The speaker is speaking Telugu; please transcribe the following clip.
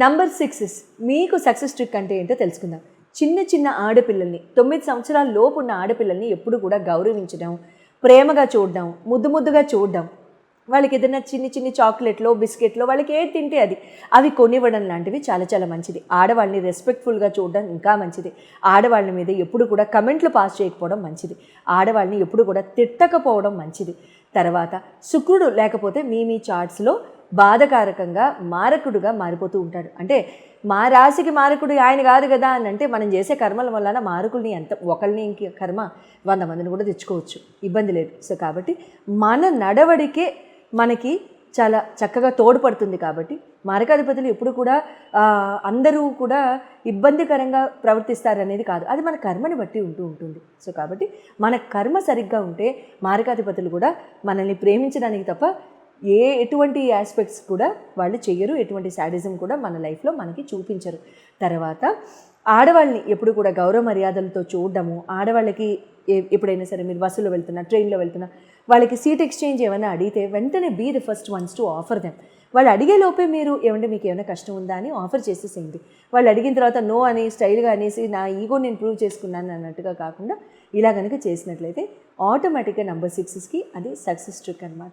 నంబర్ సిక్స్ మీకు సక్సెస్ ట్రిక్ అంటే ఏంటో తెలుసుకుందాం. చిన్న చిన్న ఆడపిల్లల్ని తొమ్మిది సంవత్సరాల లోపు ఉన్న ఆడపిల్లల్ని ఎప్పుడు కూడా గౌరవించడం ప్రేమగా చూడడం ముద్దు ముద్దుగా చూడడం. వాళ్ళకి ఏదైనా చిన్ని చిన్ని చాక్లెట్లో బిస్కెట్లో వాళ్ళకి ఏది తింటే అది. అవి కొనివ్వడం లాంటివి చాలా చాలా మంచిది. ఆడవాళ్ళని రెస్పెక్ట్ఫుల్గా చూడడం ఇంకా మంచిది. ఆడవాళ్ళ మీద ఎప్పుడు కూడా కమెంట్లు పాస్ చేయకపోవడం మంచిది. ఆడవాళ్ళని ఎప్పుడు కూడా తిట్టకపోవడం మంచిది. తర్వాత శుక్రుడు లేకపోతే మీ మీ చార్ట్స్లో బాధకారకంగా మారకుడుగా మారిపోతూ ఉంటాడు. అంటే మా రాశికి మారకుడు ఆయన కాదు కదా అని అంటే మనం చేసే కర్మల వలన మారకుల్ని ఎంత ఒకరిని ఇంక కర్మ వంద మందిని కూడా తెచ్చుకోవచ్చు. ఇబ్బంది లేదు. సో కాబట్టి మన నడవడికే మనకి చాలా చక్కగా తోడ్పడుతుంది కాబట్టి మారకాధిపతులు ఎప్పుడు కూడా అందరూ కూడా ఇబ్బందికరంగా ప్రవర్తిస్తారనేది కాదు. అది మన కర్మని బట్టి ఉంటూ ఉంటుంది. సో కాబట్టి మన కర్మ సరిగ్గా ఉంటే మారకాధిపతులు కూడా మనల్ని ప్రేమించడానికి తప్ప ఏ ఎటువంటి ఆస్పెక్ట్స్ కూడా వాళ్ళు చెయ్యరు ఎటువంటి శాడిజం కూడా మన లైఫ్లో మనకి చూపించరు. తర్వాత ఆడవాళ్ళని ఎప్పుడు కూడా గౌరవ మర్యాదలతో చూడడము ఆడవాళ్ళకి ఎప్పుడైనా సరే మీరు బస్సులో వెళ్తున్నా ట్రైన్లో వెళ్తున్నా వాళ్ళకి సీట్ ఎక్స్చేంజ్ ఏమైనా అడిగితే వెంటనే be the first ones to offer them వాళ్ళు అడిగే లోపే మీరు ఏమంటే మీకు ఏమైనా కష్టం ఉందా అని ఆఫర్ చేసేసేయండి. వాళ్ళు అడిగిన తర్వాత నో అని స్టైల్గా అనేసి నా ఈగో నేను ప్రూవ్ చేసుకున్నాను అన్నట్టుగా కాకుండా ఇలా కనుక చేసినట్లయితే ఆటోమేటిక్గా నెంబర్ సిక్స్కి అది సక్సెస్ ట్రిక్ అనమాట